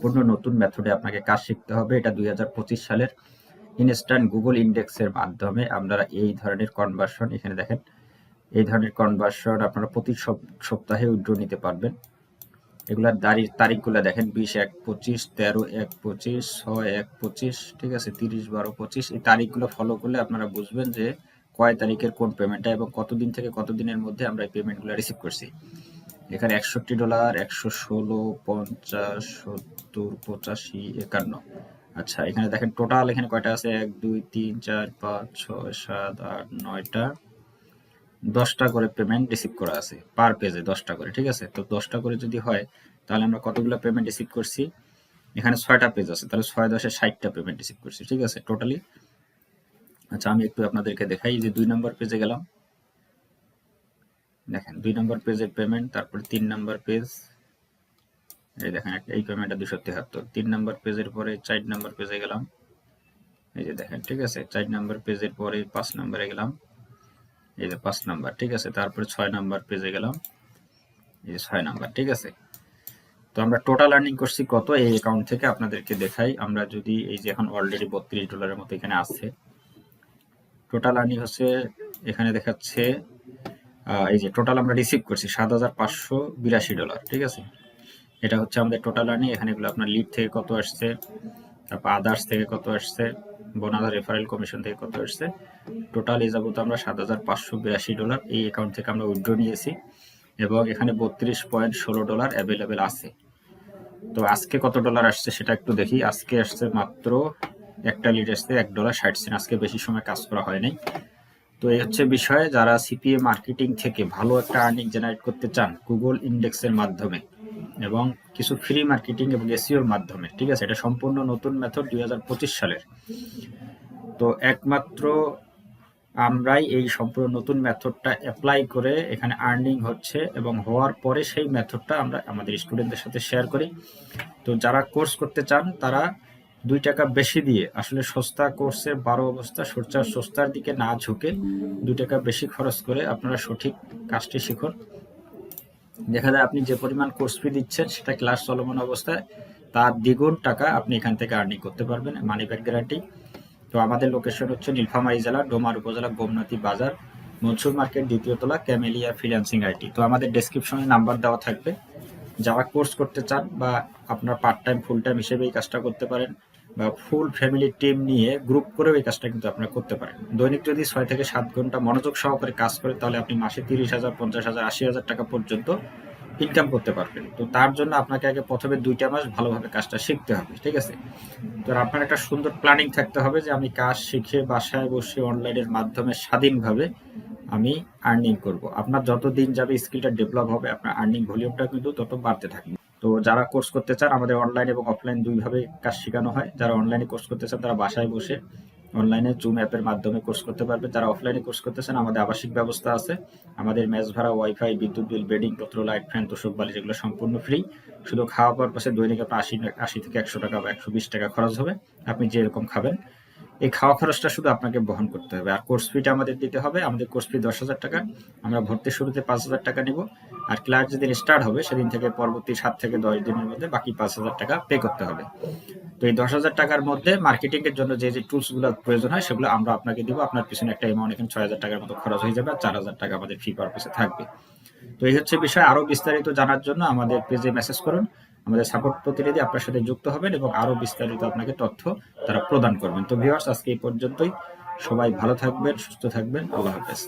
সম্পূর্ণ নতুন মেথডে আপনাকে কাজ শিখতে হবে। এটা দুই হাজার পঁচিশ সালের ইনস্ট্যান্ট গুগল ইন্ডেক্সের মাধ্যমে আপনারা এই ধরনের কনভার্সন এখানে দেখেন, এই ধরনের কনভার্সন আপনারা প্রতি সপ্তাহে উইড্রো নিতে পারবেন। এগুলার দাঁড়ির তারিখগুলো দেখেন, বিশ এক পঁচিশ, তেরো এক পঁচিশ, ছয় এক পঁচিশ, ঠিক আছে, তিরিশ, বারো পঁচিশ। এই তারিখগুলো ফলো করলে আপনারা বুঝবেন যে কয় তারিখের কোন পেমেন্টটা এবং কতদিন থেকে কতদিনের মধ্যে আমরা এই পেমেন্টগুলো রিসিভ করছি। এখানে একষট্টি ডলার, একশো ষোলো, পঞ্চাশ, সত্তর, পঁচাশি, একান্ন। আচ্ছা এখানে দেখেন টোটাল এখানে কয়টা আছে? এক, দুই, তিন, চার, পাঁচ, ছয়, সাত, আট, নয়টা। দশটা করে পেমেন্ট রিসিভ করা আছে পার পেজে দশটা করে, ঠিক আছে? তো দশটা করে যদি হয়, তাহলে আমরা কতগুলো পেমেন্ট রিসিভ করছি? এখানে ছয়টা পেজ আছে, তাহলে ছয় দশে ষাটটা পেমেন্ট রিসিভ করছি, ঠিক আছে? টোটালি আচ্ছা আমি একটু আপনাদেরকে দেখাই যে দুই নম্বর পেজে গেলাম। দেখেন, দুই নম্বর পেজের পেমেন্ট তারপরে তিন নম্বর পেজ এই দেখেন এই পেমেন্টটা দুশো তেহাত্তর। তিন নম্বর পেজের পরে চার নম্বর পেজে গেলাম। এই যে দেখেন, ঠিক আছে? চার নম্বর পেজের পরে পাঁচ নম্বরে গেলাম। এই যে পাঁচ নাম্বার, ঠিক আছে? তারপরে ছয় নাম্বার পেজে গেলাম। এই যে ছয় নাম্বার, ঠিক আছে? তো আমরা টোটাল আর্নিং করছি কত? এই অ্যাকাউন্ট থেকে আপনাদেরকে দেখাই। আমরা যদি এই যে এখন অলরেডি বত্রিশ ডলারের মতো এখানে আছে। টোটাল আর্নিং হচ্ছে, এখানে দেখাচ্ছে এই যে টোটাল আমরা রিসিভ করছি সাত হাজার পাঁচশো বিরাশি ডলার ঠিক আছে? এটা হচ্ছে আমাদের টোটাল আর্নিং এখানে এগুলো আপনার লিড থেকে কত আসছে, তারপর আদার্স থেকে কত আসছে বোনাদা রেফারেল কমিশন থেকে কত আসছে টোটাল এই যাবত আমরা সাত হাজার পাঁচশো বিরাশি ডলার এই অ্যাকাউন্ট থেকে আমরা উইথড্র নিয়েছি এবং এখানে বত্রিশ পয়েন্ট ষোলো ডলার অ্যাভেলেবেল আছে। তো আজকে কত ডলার আসছে সেটা একটু দেখি। আজকে আসছে মাত্র একটা লিড আসছে এক ডলার ষাট সেন্ট আজকে বেশি সময় কাজ করা হয়নি তো এই হচ্ছে বিষয় যারা সিপিএ মার্কেটিং থেকে ভালো একটা আর্নিং জেনারেট করতে চান গুগল ইন্ডেক্সের মাধ্যমে এবং কিছু ফ্রি মার্কেটিং এবং এসিওর মাধ্যমে ঠিক আছে? এটা সম্পূর্ণ নতুন মেথড দুই হাজার পঁচিশ সালের। তো একমাত্র আমরাই এই সম্পূর্ণ নতুন মেথডটা অ্যাপ্লাই করে এখানে আর্নিং হচ্ছে এবং হওয়ার পরে সেই মেথডটা আমরা আমাদের স্টুডেন্টদের সাথে শেয়ার করি। তো যারা কোর্স করতে চান তারা দুই টাকা বেশি দিয়ে। আসলে সস্তা কোর্সের বারো অবস্থা সরচার সস্তার দিকে না ঝুঁকে দুই টাকা বেশি খরচ করে আপনারা সঠিক কাজটি শিখুন। দেখা যায় আপনি যে পরিমাণ কোর্স ফি দিচ্ছেন, সেটা ক্লাস চলমান অবস্থায়, তার দ্বিগুণ টাকা আপনি এখান থেকে আর্নিং করতে পারবেন মানি ব্যাক গ্যারান্টি তো আমাদের লোকেশন হচ্ছে নীলফামারী জেলা, ডোমার উপজেলা গোমনাথী বাজার, মনসুর মার্কেট, দ্বিতীয় তলা, ক্যামেলিয়া ফ্রিল্যান্সিং আইটি। তো আমাদের ডেসক্রিপশনে নাম্বার দেওয়া থাকবে। যারা কোর্স করতে চান বা আপনার পার্ট টাইম ফুল টাইম হিসেবে এই কাজটা করতে পারেন বা ফুল ফ্যামিলি টিম নিয়ে গ্রুপ করেও এই কাজটা কিন্তু আপনারা করতে পারেন। দৈনিক যদি ছয় থেকে সাত ঘণ্টা মনোযোগ সহকারে কাজ করে, তাহলে আপনি মাসে তিরিশ হাজার, পঞ্চাশ হাজার, আশি হাজার টাকা পর্যন্ত ইনকাম করতে পারবেন। তো তার জন্য আপনাকে আগে প্রথমে দুইটা মাস ভালোভাবে কাজটা শিখতে হবে, ঠিক আছে? তো আপনার একটা সুন্দর প্ল্যানিং থাকতে হবে যে আমি কাজ শিখে বাসায় বসে অনলাইনের মাধ্যমে স্বাধীনভাবে আমি আর্নিং করব। আপনার যত দিন যাবে স্কিলটা ডেভেলপ হবে, আপনার আর্নিং ভলিউমটা কিন্তু তত বাড়তে থাকবে। তো যারা কোর্স করতে চান, আমাদের অনলাইন এবং অফলাইন দুইভাবে কাজ শেখানো হয়। যারা অনলাইনে কোর্স করতে চান, তারা বাসায় বসে অনলাইনে জুম অ্যাপের মাধ্যমে কোর্স করতে পারবে। যারা অফলাইনে কোর্স করতে চান, আমাদের আবাসিক ব্যবস্থা আছে। আমাদের ম্যাচ ভাড়া ওয়াইফাই বিদ্যুৎ বিল বেডিং পত্র লাইট ফ্যান তোষক বালি যেগুলো সম্পূর্ণ ফ্রি শুধু খাওয়া পাওয়ার পাশে দৈনিক আপনার আশি আশি থেকে একশো টাকা বা একশো বিশ টাকা খরচ হবে। আপনি যেরকম খাবেন এই খাওয়া খরচটা শুধু আপনাকে বহন করতে হবে। আর কোর্স ফিটা আমাদের দিতে হবে। আমাদের কোর্স ফি দশ হাজার টাকা। আমরা ভর্তির শুরুতে পাঁচ হাজার টাকা নিব। আর ক্লাস যেদিন স্টার্ট হবে, সেদিন থেকে পরবর্তী সাত থেকে দশ দিনের মধ্যে বাকি পাঁচ হাজার টাকা পে করতে হবে। তো এই দশ হাজার টাকার মধ্যে মার্কেটিং এর জন্য যে যে টুলসগুলো প্রয়োজন হয়, সেগুলো আমরা আপনাকে দিব। আপনার পিছনে একটা অ্যামাউন্ট এখানে ছয় হাজার টাকার মতো খরচ হয়ে যাবে। আর চার হাজার টাকা আমাদের ফি পারপাসে থাকবে। তো এই হচ্ছে বিষয়। আরও বিস্তারিত জানার জন্য আমাদের পেজে মেসেজ করুন। আমাদের সাপোর্ট প্রতিনিধি আপনার সাথে যুক্ত হবেন এবং আরও বিস্তারিত আপনাকে তথ্য তারা প্রদান করবেন। তো ভিওয়ার্স আজকে এই পর্যন্তই। সবাই ভালো থাকবেন, সুস্থ থাকবেন। আল্লাহ হাফেজ।